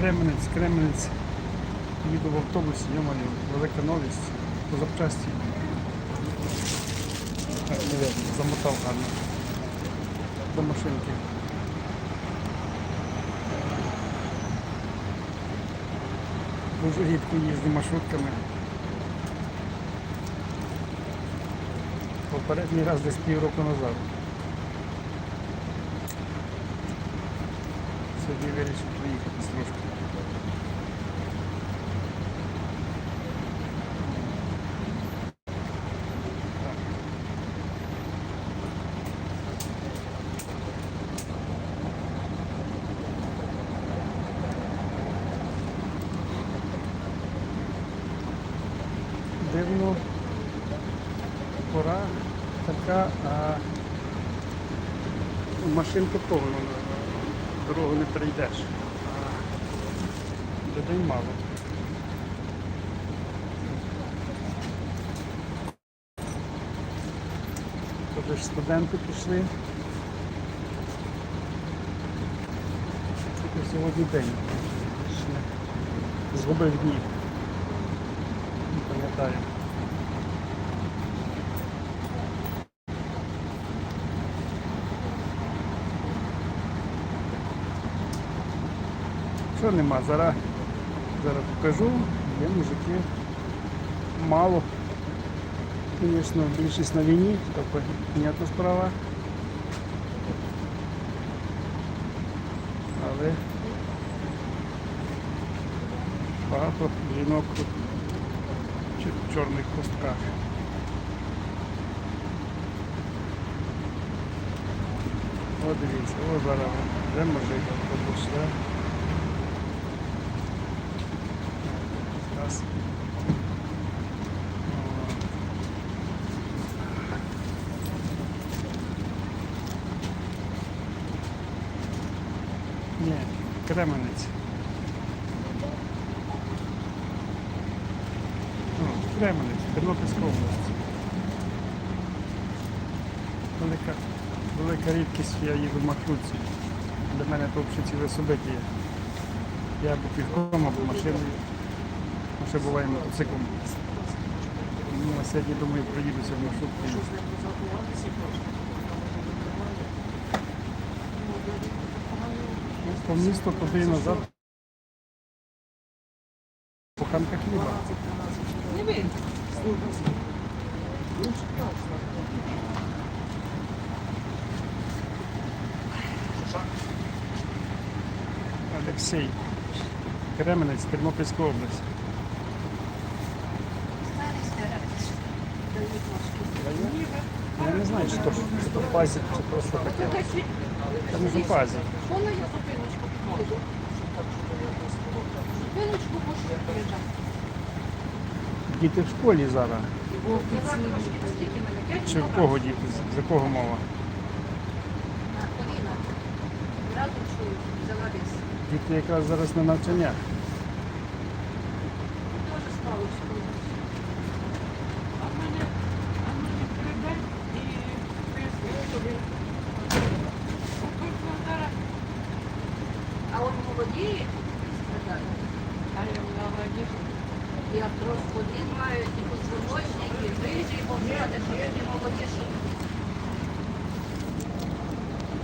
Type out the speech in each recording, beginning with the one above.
Кременець, Кременець. Їду в автобусі, йомаю, велика новість. По запчасті. Не замотав гарно. До машинки. Дуже рідко їздю маршрутками. Попередній раз десь півроку назад. Сьогодні вирішив приїхати трошки. Дивно, пора така, а машинка повна, дорогу не перейдеш. Людей мало. Тобто ж студенти пішли. Тільки сьогодні день. Згубив дні. Не пам'ятаю. Що нема? Зараз, зараз покажу. Є мужики. Мало. Звісно, більшість на війні, тобто ніяка справа. Але багато жінок в чорних хустках. О, дивіться, о зараз де мужик пішли. Раз. Ні, Кременець. О, Кременець, Тернопільська область. Велика, велика рідкість, я їду в маршрутці. Для мене взагалі ціле собиття. Я або пішком, або машиною. Ще буває мотоциклом. Ну, а сьогодні, думаю, проїдуся в маршрутку. По місту туди і назад. Буханка хліба. Олексій. Кременець, Тернопільська область. Я не знаю, чи то, чи то пазик, чи просто таке. Це не пазик. Воно є підходить. Зупиночку можеш приїжджати. Діти в школі зараз. Чи в кого діти? За кого мова? Діти якраз зараз на навчання. Дуже спали в школі. А в мене, а в мене прибер і пояснив. Зараз, А он молодіє, сказали. а я молодіж. І артрос один має, і позвоночник, і рижий, і повзяти, що він не молодіше.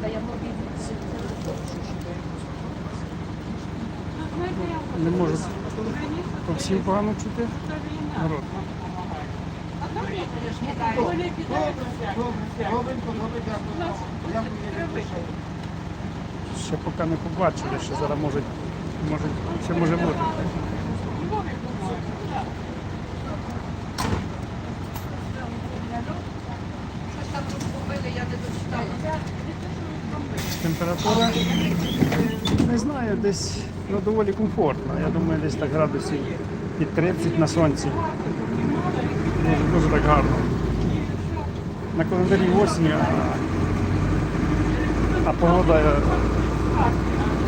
Та я я Не можу по всім погано чути. Народ. Кидається. Нас треба. Ще поки не побачили, що зараз може, може, ще може бути. Щось там розкупили, я не дочитала. Температура, не знаю, десь ну, доволі комфортно. Я думаю, десь так градусів під 30 на сонці. Дуже, дуже так гарно. На календарі осінь, а, а погода е,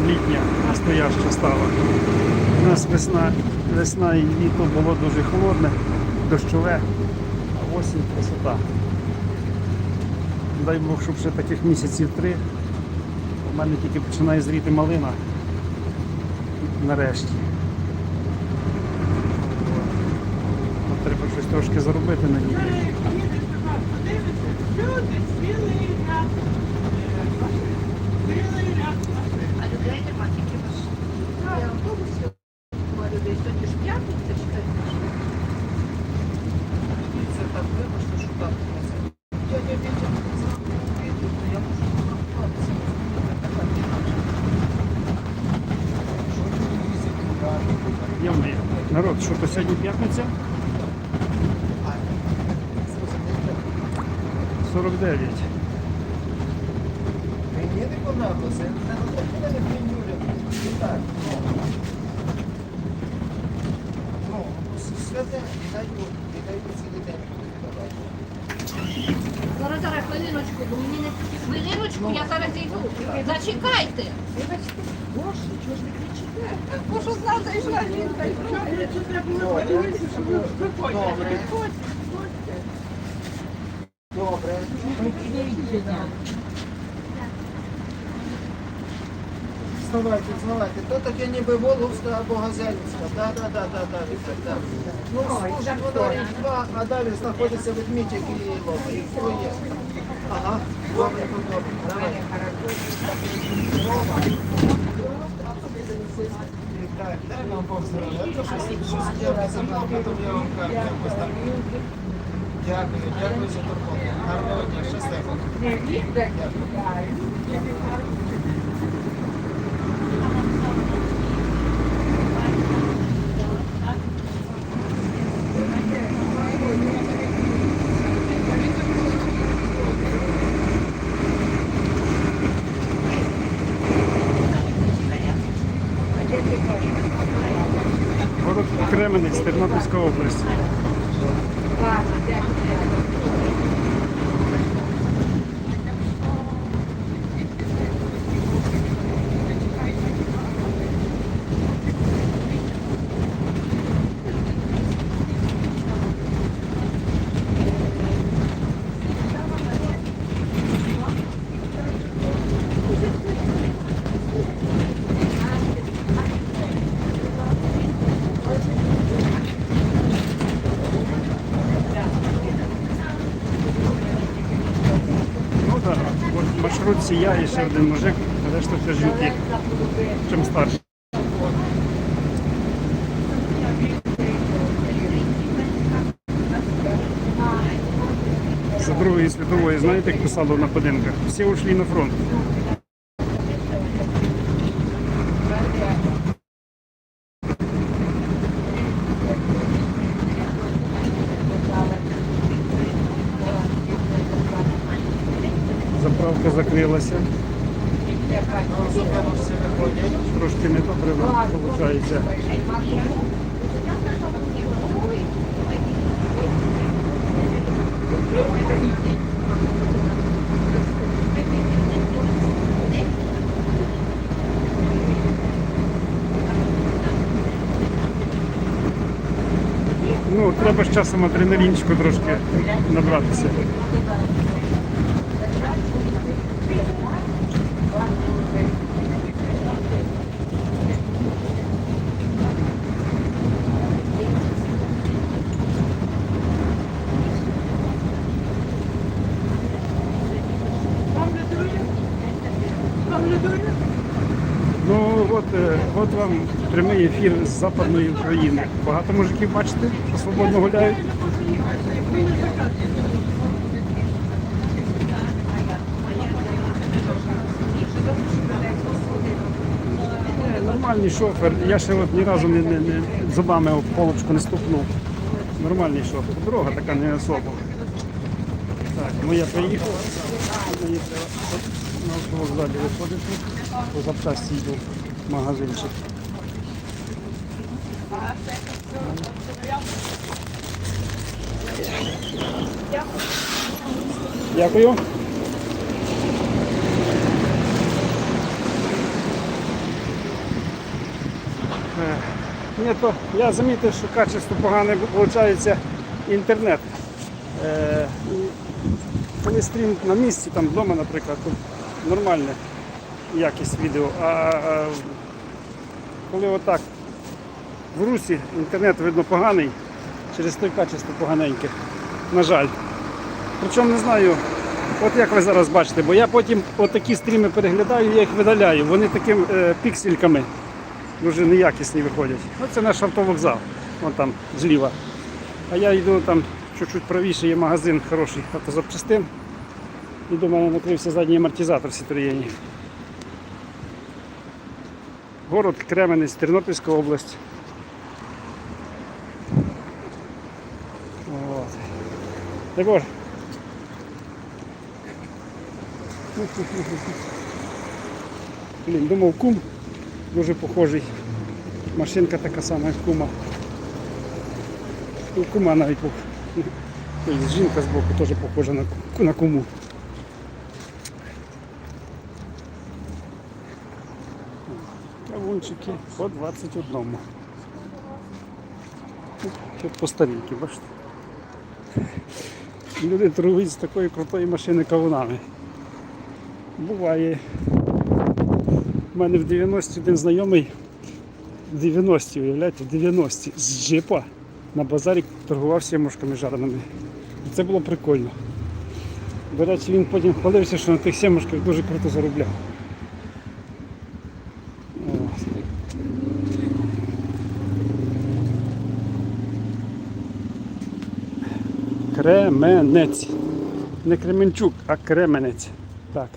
літня, настояща стала. У нас весна, весна і літо було дуже холодне, дощове, а осінь красота. Дай Бог, щоб ще таких місяців три. У мене тільки починає зріти малина. Нарешті. От Треба щось трошки заробити на ній. Їдете вас, подивитися, люди, цілий ряд е, машин. Цілий ряд машин. А людей нема, тільки машин. Я автобусів немає людей. Сьогодні ж п'ятниця, чекайте. Це так вибачте, що так. Я не бачу, я можу порахуватися. Йомає. Народ, що то сьогодні п'ятниця? 49. Мені не понравилося, я не не. Так, ну. Святе, дай Бог цілий день. Зараз, зараз, хвилиночку, бо мені не... Хвилиночку, я зараз йду. Зачекайте. Боже, чого ж ви кричите? Зайшла це треба було подивитися, ви виходите? Добре. Вставайте, вставайте. То таке ніби Волговська або Газельська. Да, да, да, да, да, Віктор, да. Ну, служить вона рік два, а далі знаходиться ведмідь, який її ловить. Є. Ага, добре, добре. Давай. Так, дай вам Бог здоров'я. А то щось, щось я не забрав, потім я вам кажу, якось так. Дякую, дякую за турботу. Кременець, Тернопільська область. Ну маршрут сіяє, ще один мужик, а решта все жінки. Чим старше. За Другої світової, знаєте, як писало на будинках? Всі ушли на фронт. Виходять. Трошки не добре виходить. Ну, треба з часом адреналінчику трошки набратися. Вам не дує? Вам не дує? Ну от, е, от вам прямий ефір з Западної України. Багато мужиків бачите, що свободно гуляють. Е, Нормальний шофер. Я ще от ні разу не, не, не зубами об полочку не стукнув. Нормальний шофер. Дорога така не особа. Так, ну я приїхав. Мені треба на автовокзалі виходити. По запчасті йду в магазинчик. Дякую. Е, Ні, то я замітив, що качество погане виходить інтернет. Е, коли стрім на місці, там вдома, наприклад, то нормальна якість відео, а, а коли отак в русі інтернет видно поганий, через той качество поганеньке. На жаль. Причому не знаю, от як ви зараз бачите, бо я потім отакі стріми переглядаю, я їх видаляю. Вони такими е, піксельками дуже неякісні виходять. Оце наш автовокзал, вон там зліва. А я йду там чуть-чуть правіше, є магазин хороший автозапчастин. І до мене накрився задній амортизатор Citroën. Город Кременець, Тернопільська область. От. Боже. Блін, думав кум дуже похожий. Машинка така сама, як кума. І кума навіть пох- жінка з боку теж похожа на, куму. Кавунчики по 21. Ще по старіньки, бачите. Люди торгують з такої крутої машини кавунами. Буває. У мене в 90-ті один знайомий в 90-ті, уявляєте, в 90-ті з джипа на базарі торгував сімушками жареними. І це було прикольно. До речі, він потім хвалився, що на тих сімушках дуже круто заробляв. Кременець. Не Кременчук, а Кременець. Так.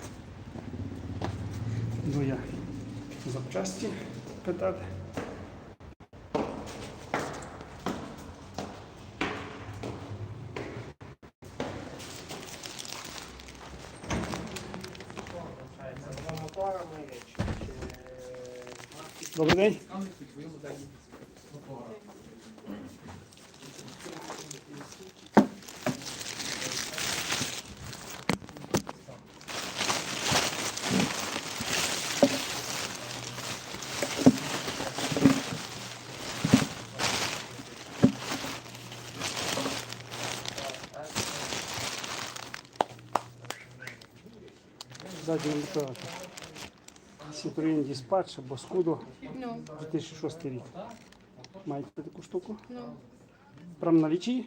Іду я запчасті питати. Добрий день. Задній мотиватор. Citroen Dispatch або Scudo Ну, 2006 рік. Маєте таку штуку? ну, Прям на лічі?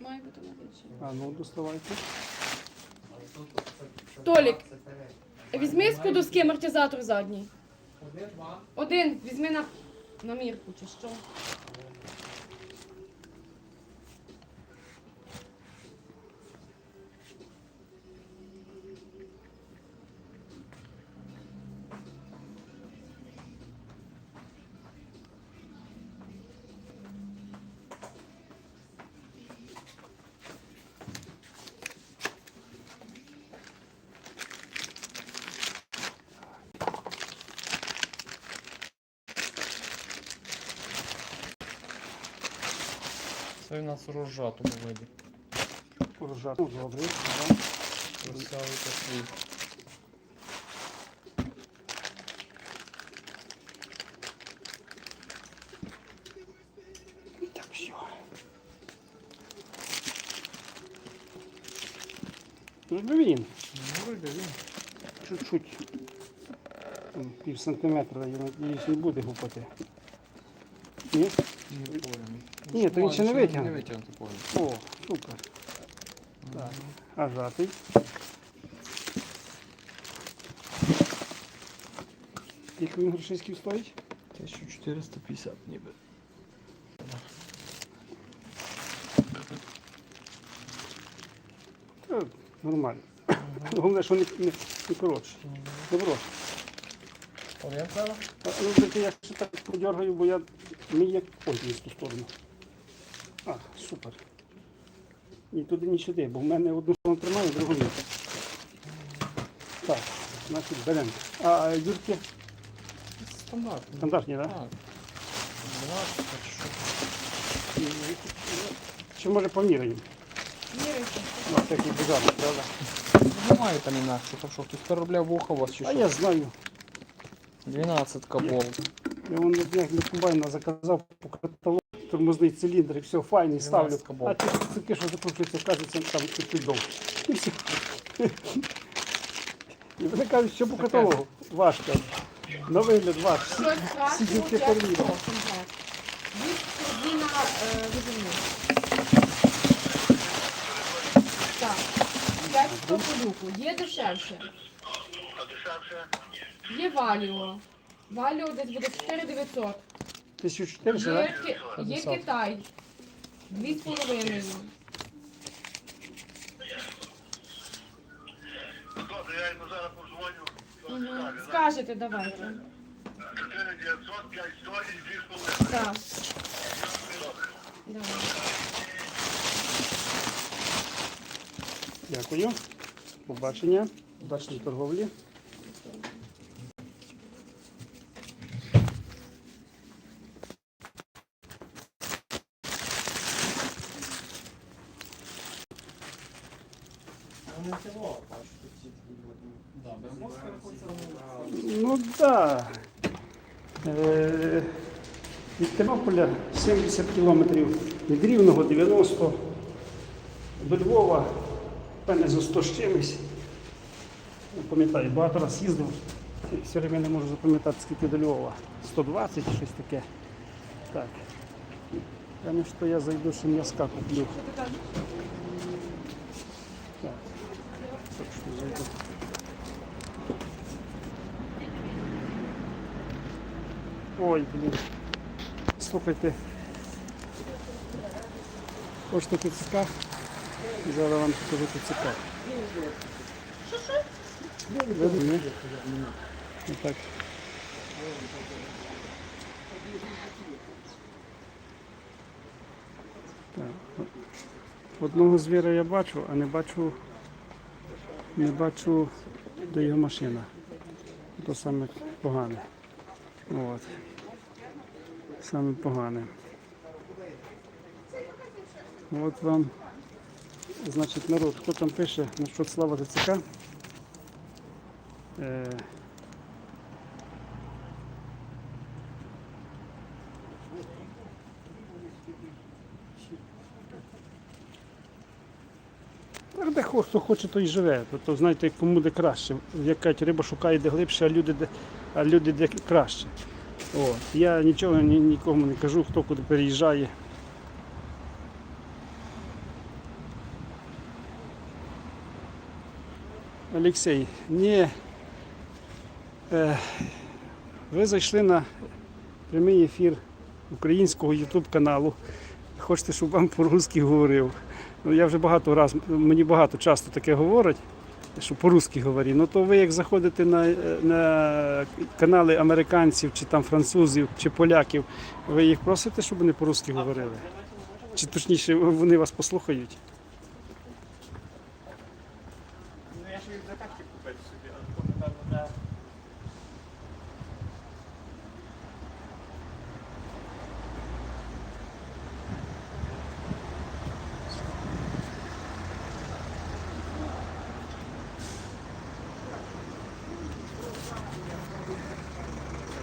має бути на вічі. А ну доставайте. Толік, візьми скудовський амортизатор задній. Один, візьми на, на мірку чи що. У нас у розжатому виді. Урожа. Ну, добре. Веселий такий. Так, все. Ну, він. Ну, він. Чуть-чуть. Пів сантиметра, я надіюсь, не буде гупати. Ні? Не понял. Ні, то він ще не витягне. Не витягнути, понял. О, супер. Так. А жатий. Скільки він грошиськів стоїть? 1450 ніби. Та, нормально. Головне, що не, не, не коротше. Добро. Треба? Ну, тільки я ще так подергаю, бо я мій як ой, не в ту сторону. А, супер. Ні туди, ні сюди, бо в мене одну сторону тримаю, другу ні. Так, значить беремо. А юрки Стандартний. стандартні, так? Да? Так. 12 чи що. Чи може поміряємо? Міряйте. На всякий бажаний, правда? Немає там інакше, то що хтось переробляв вуха у вас чи А що? я знаю. 12 болт. Я вон на днях для комбайна заказав по каталогу тормозний циліндр і все, файний ставлю. А ті цепки, що закручуються, кажеться, там чуть довго. І все. І вони кажуть, що по каталогу. Важко. На вигляд ваш. Чесно, комплект. Від е. Так, 500 по люку. Є дешевше. Є валіо. Валіо десь буде 4900. 1400, Є, так? Ки- є Китай. 2,5. Добре, я йому зараз позвоню. Угу. Скажете, давайте. 4900, 5 історій, 2,5. Так. Давай. Дякую. Побачення. Удачної торговлі. Ну так. Да. Е, від Тернополя 70 кілометрів, від Рівного 90, до Львова, певне за 100 з чимось. Пам'ятаю, багато раз їздив. Все время не можу запам'ятати, скільки до Львова. 120 щось таке. Так. Певне, що я зайду, що м'язка куплю. Так. Що зайду. Ой, блін. Слухайте. Хочете ТЦК? Зараз вам покажу ТЦК. Видно, ні? Отак. Так. Одного звіра я бачу, а не бачу, не бачу, де його машина. То саме погане. От. Саме погане. От вам, значить, народ, хто там пише насчет слава ТЦК. Е, Так, де хто хоче, той і живе. Тобто, знаєте, кому де краще. Як кажуть, риба шукає де глибше, а люди де, а люди де краще. От. Я нічого ні, нікому не кажу, хто куди переїжджає. Олексій, ні. Е, ви зайшли на прямий ефір українського YouTube каналу. Хочете, щоб вам по-русски говорив. Ну, я вже багато раз, мені багато часто таке говорять, що по-русски говорі. Ну то ви як заходите на, е, на канали американців, чи там французів, чи поляків, ви їх просите, щоб вони по-русски говорили? Чи точніше вони вас послухають?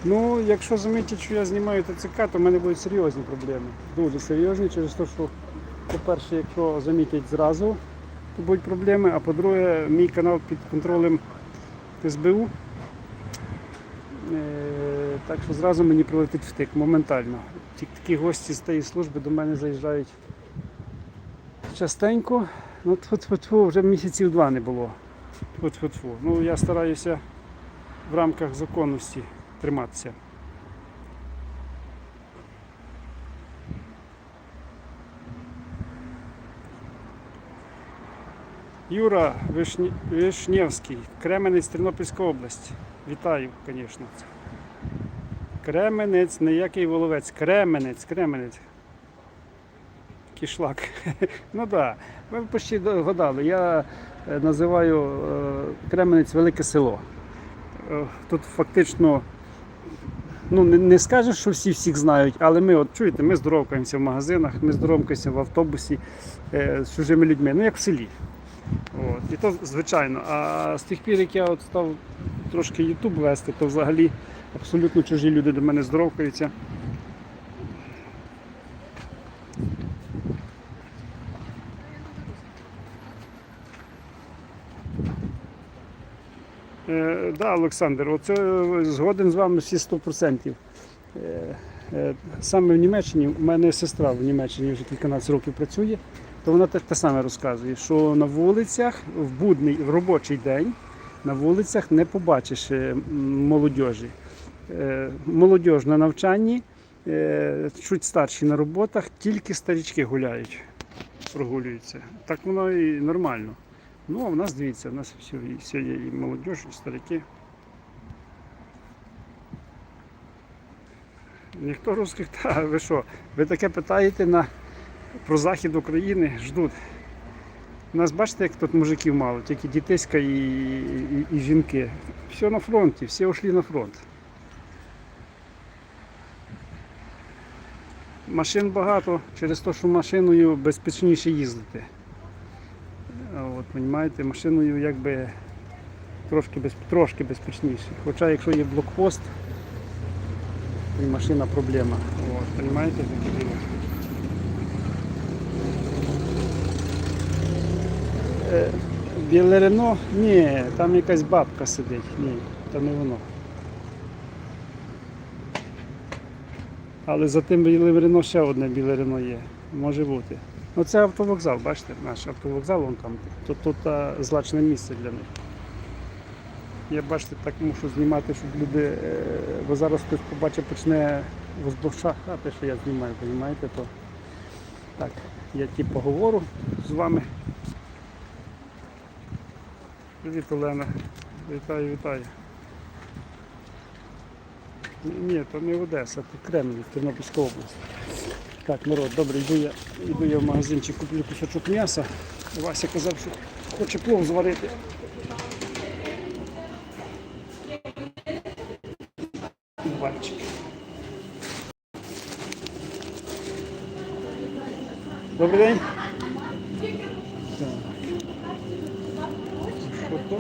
Ну, якщо замітять, що я знімаю ТЦК, то в мене будуть серйозні проблеми. Дуже серйозні, через те, що, по-перше, якщо замітять зразу, то будуть проблеми, а по-друге, мій канал під контролем СБУ. Е, так що зразу мені прилетить втик моментально. Такі гості з тієї служби до мене заїжджають частенько. Ну, тьфу-тьфу-тьфу, вже місяців два не було. Тьфу-тьфу-тьфу. Ну, я стараюся в рамках законності триматися. Юра Вишні... Вишнєвський, Кременець, Тернопільська область. Вітаю, звісно. Кременець, не який воловець. Кременець, Кременець. Кішлак. ну так, да. ви почти догадали. Я е, називаю е, Кременець Велике село. Е, Тут фактично, ну не, не скажеш, що всі всіх знають, але ми, от чуєте, ми здоровкаємося в магазинах, ми здоровкаємося в автобусі е, з чужими людьми, ну як в селі. От. І то звичайно. А з тих пір, як я от став трошки Ютуб вести, то взагалі абсолютно чужі люди до мене здоровкаються. Е, да, Олександр, оце е, згоден з вами всі 100%. Е, е, Саме в Німеччині, у мене сестра в Німеччині вже кільканадцять років працює, то вона те, те саме розказує, що на вулицях в будний, в робочий день на вулицях не побачиш е, молодіжі. Е, Молодіж на навчанні, е, чуть старші на роботах, тільки старічки гуляють, прогулюються. Так воно і нормально. Ну, а в нас дивіться, в нас все, все є і молодіж, і старики. Ніхто русських, та ви що? Ви таке питаєте на, про захід України, ждуть. У нас бачите, як тут мужиків мало, тільки дітиська і, і, і жінки. Все на фронті, всі ушли на фронт. Машин багато, через те, що машиною безпечніше їздити. Розумієте, машиною якби трошки, без, трошки безпечніше. Хоча якщо є блокпост, і машина проблема. От, розумієте, таке Біле Рено? Ні, там якась бабка сидить. Ні, то не воно. Але за тим білим Рено ще одне біле Рено є. Може бути. Ну це автовокзал, бачите, наш автовокзал, вон там. Тут, тут злачне місце для них. Я бачите, так мушу знімати, щоб люди, е, бо зараз хтось побачить, почне возбовшати, що я знімаю, розумієте, то так, я ті поговорю з вами. Привіт, Олена. Вітаю, вітаю. Ні, то не Одеса, то Кремль, Тернопільська область. Так, народ, добре, йду я, йду я в магазинчик, куплю кусочок м'яса. Вася казав, що хоче плов зварити. Добрий день.